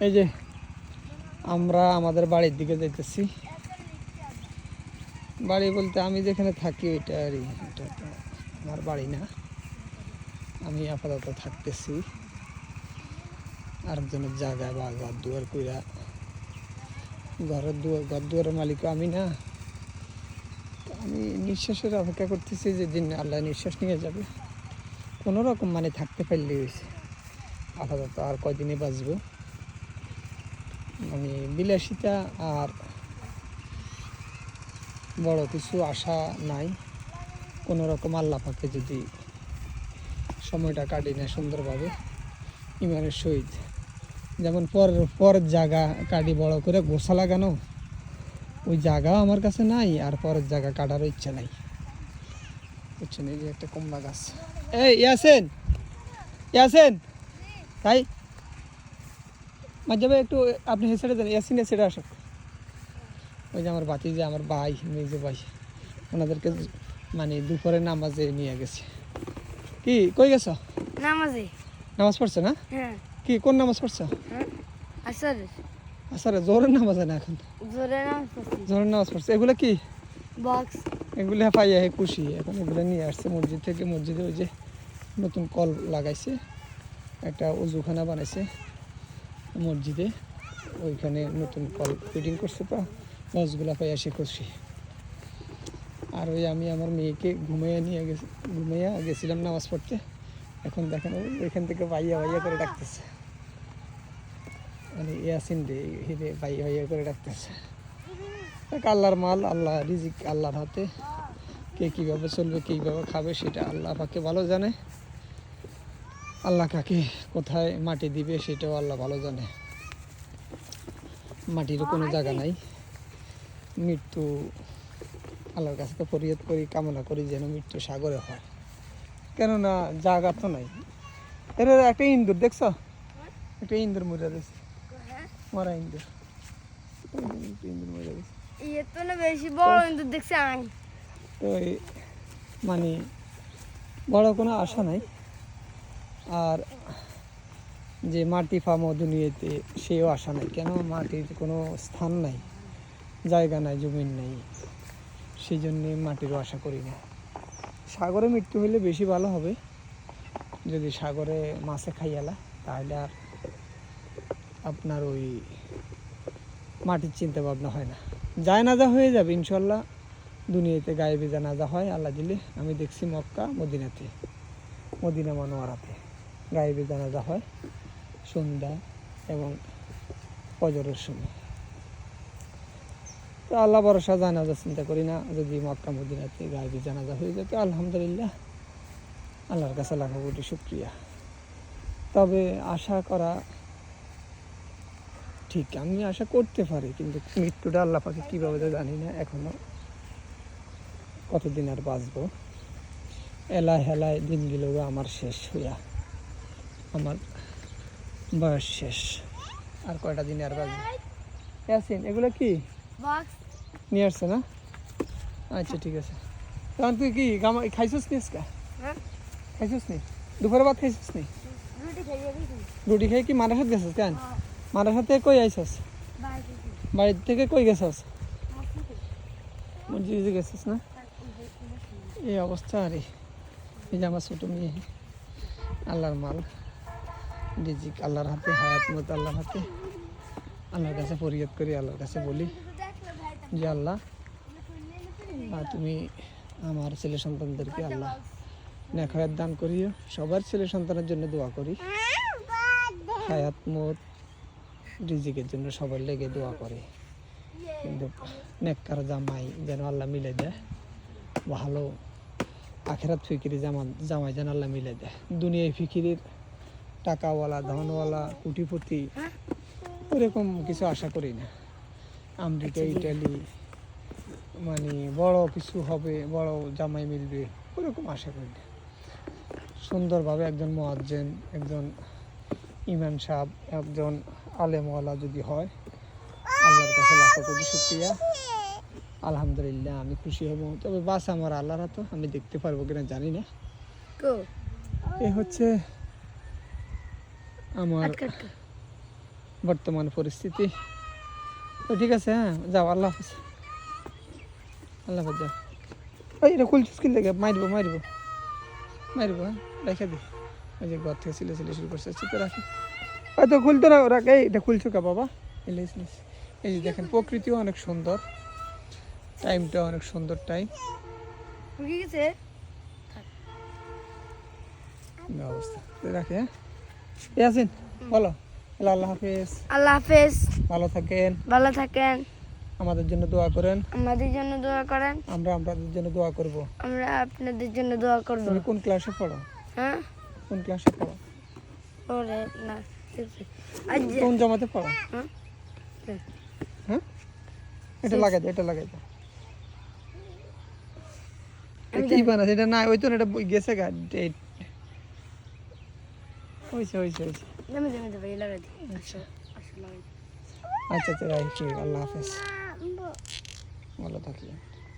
এই যে আমরা আমাদের বাড়ির দিকে যাইতেছি। বাড়ি বলতে আমি যেখানে থাকি ওইটা আর আমার বাড়ি না। আমি আপাতত থাকতেছি। আর আরেকজনের জায়গায় বা ঘর দুয়ার কইরা ঘরের দুয়ার ঘর দুয়ারের মালিক আমি না। আমি নিঃশ্বাসের অপেক্ষা করতেছি যে দিন আল্লাহ নিঃশ্বাস নিয়ে যাবে। কোনো রকম মানে থাকতে পারলে হয়েছে। আপাতত আর কয়দিনে বাঁচবো? মানে বিলাসিতা আর বড় কিছু আশা নাই। কোনো রকম আল্লাহ পাকে যদি সময়টা কাটি না সুন্দরভাবে, ইমানের সহিত। যেমন পর পর জায়গা কাটি বড় করে গোসা লাগানো, ওই জায়গা আমার কাছে নাই আর পরের জায়গা কাটারও ইচ্ছা নাই। বুঝছেন এই যে একটা কমলা গাছ। এই ইয়াসেন ইয়াসেন তাই মাঝে একটু আপনি হেসেটে দেন ইয়াসিন হেসেটে আসুক। ওই যে আমার বাতি যে আমার ভাই মেজে ভাই ওনাদেরকে মানে দুপুরে নামাজে নিয়ে গেছে। কি কই গেছ? নামাজে। নামাজ পড়ছো না? হ্যাঁ। কি কোন নামাজ পড়ছো? হ্যাঁ আসর জোরের নামাজ না এখন? জোরে নামাজ পড়ছি। জোরের নামাজ পড়ছে। এগুলো কি? বক্স। এগুলো পাইয়া হে খুশি। এখন এগুলো নিয়ে আসছে মসজিদ থেকে। মসজিদে ওই যে নতুন কল লাগাইছে। একটা উজুখানা বানাইছে মসজিদে। ওইখানে নতুন কল ফিটিং করছে তো মাছগুলা পাইয়া সে খুশি। আর ওই আমি আমার মেয়েকে ঘুমাইয়া নিয়ে গেছি, ঘুমাইয়া গেছিলাম নামাজ পড়তে। এখন দেখেন ওই এখান থেকে ভাইয়া ভাইয়া করে ডাকতেছে। মানে ইয়াসিন রে হিরে ভাইয়া ভাইয়া করে ডাকতেছে। আল্লাহর মাল আল্লাহ রিজিক আল্লাহর হাতে। কে কীভাবে চলবে কীভাবে খাবে সেটা আল্লাহ পাকে ভালো জানে। আল্লাহ কাকে কোথায় মাটি দিবে সেটাও আল্লাহ ভালো জানে। মাটিরও কোনো জায়গা নাই। মৃত্যু আল্লাহর কাছে তো ফরিয়াদ করি কামনা করি যেন মৃত্যু সাগরে হয়। কেননা জায়গা তো নাই। এর একটা ইন্দুর দেখছ? একটা ইন্দুর মরে দিয়েছে মরা ইন্দুর। ইন্দুর মরে দিয়েছে ইয়ে তো না বেশি বড় কিন্তু দেখছি আমি তো মানে বড় কোনো আশা নাই। আর যে মাটি ফার্ম দুনিয়াতে সেও আশা নাই। কেন? মাটির কোনো স্থান নাই জায়গা নাই জমিন নেই। সেই জন্যে মাটিরও আশা করি না। সাগরে মৃত্যু হলে বেশি ভালো হবে। যদি সাগরে মাছে খাইয়ালা তাহলে আর আপনার ওই মাটির চিন্তা ভাবনা হয় না। যা হয়ে যাবে, ইনশাল্লাহ। দুনিয়াতে গায়েবে জানাজা হয়, আল্লাহ দিলে। আমি দেখছি মক্কা, মদিনাতে, মদিনা মনোয়ারাতে গায়েবে জানাজা হয় সন্ধ্যা এবং ফজরের সময়। তো আল্লাহ ভরসা জানাজা চিন্তা করি না, যদি মক্কা, মদিনাতে গায়েবে জানাজা হয়ে যেত আলহামদুলিল্লাহ, আল্লাহর কাছে লাখো কোটি শুক্রিয়া। তবে আশা করা ঠিক আমি আশা করতে পারি কিন্তু মৃত্যুটা আল্লাহ পাকে কীভাবে তো জানি না এখনও কতদিন আর বাঁচবো। এলায় হেলায় দিনগুলো আমার শেষ হইয়া আমার বয়স শেষ। আর কয়টা দিন আর বাঁচবো? ইয়াসিন এগুলো কি? নিয়ে আসছে না? আচ্ছা ঠিক আছে। তখন তুই কি গামা খাইছিস নি আজকে? হ্যাঁ। খাইছিস নি? দুপুরে ভাত খাইছিস নি? রুটি খাই কি সাথে গেছিস কেন? মারার সাথে কই আইসস বাই বাড়ি থেকে কই গেছস? মসজিদে গেছিস না? এই অবস্থা আরে। এই যে আমার ছোটো মেয়ে। আল্লাহর মাল। রিজিক আল্লাহর হাতে, হায়াত মত আল্লাহর হাতে। আল্লাহর কাছে ফরিয়াদ করি, আল্লাহর কাছে বলি যে, আল্লাহ তুমি আমার ছেলে সন্তানদেরকে আল্লাহ নেখায়াত দান করিও। সবার ছেলে সন্তানের জন্য দোয়া করি। হায়াত মত রিজিকের জন্য সবার লেগে দোয়া করে। কিন্তু নেককার জামাই যেন আল্লাহ মিলে দেয় ভালো আখেরাত ফিকিরি জামা জামাই যেন আল্লাহ মিলে দেয়। দুনিয়ায় ফিকিরির টাকাওয়ালা ধনওয়ালা কুটিপতি ওরকম কিছু আশা করি না। আমেরিকা ইটালি মানে বড় কিছু হবে বড় জামাই মিলবে ওরকম আশা করি না। সুন্দরভাবে একজন মোয়াজ্জেন একজন ইমান সাহেব একজন আলেমওয়ালা যদি হয় আল্লাহর কাছে লাখো কোটি শুক্রিয়া। আলহামদুলিল্লাহ আমি খুশি হব। তবে বাস আমার আল্লাহর হাতে আমি দেখতে পারব কিনা জানি না। এই হচ্ছে আমার বর্তমান পরিস্থিতি। তো ঠিক আছে হ্যাঁ যাও আল্লাহ হাফিজ। আল্লাহ হাফিজ যাও। ওই এটা খুলছিস কি লেগে মারবো মারব মারব হ্যাঁ রেখে দি। ওই যে ঘর থেকে সিলে সিলে শুরু করছে চিপে রাখি। হয়তো খুলতে না ওরা এই এটা খুলছো কা বাবা? এলিস এই যে দেখেন প্রকৃতিও অনেক সুন্দর। টাইমটা অনেক সুন্দর টাইম গেছে? অবস্থা? রাখি হ্যাঁ? ইয়াসিন বলো। আল্লাহ হাফিজ। আল্লাহ হাফেজ। ভালো থাকেন। ভালো থাকেন। আমাদের জন্য দোয়া করেন। আমাদের জন্য দোয়া করেন। আমরা আপনাদের জন্য দোয়া করব। আমরা আপনাদের জন্য দোয়া করব। তুমি কোন ক্লাসে পড়ো? হ্যাঁ? কোন ক্লাসে পড়ো? ওরে না। কোন জমাতে হ্যাঁ এটা লাগাই দাও এটা লাগাই দাও কি বানাচ্ছে এটা না ওই তো এটা গেছে গা ডেট হয়েছে হয়েছে হয়েছে আচ্ছা। আচ্ছা। আচ্ছা আচ্ছা রাইট আল্লাহ হাফেজ। ভালো থাকি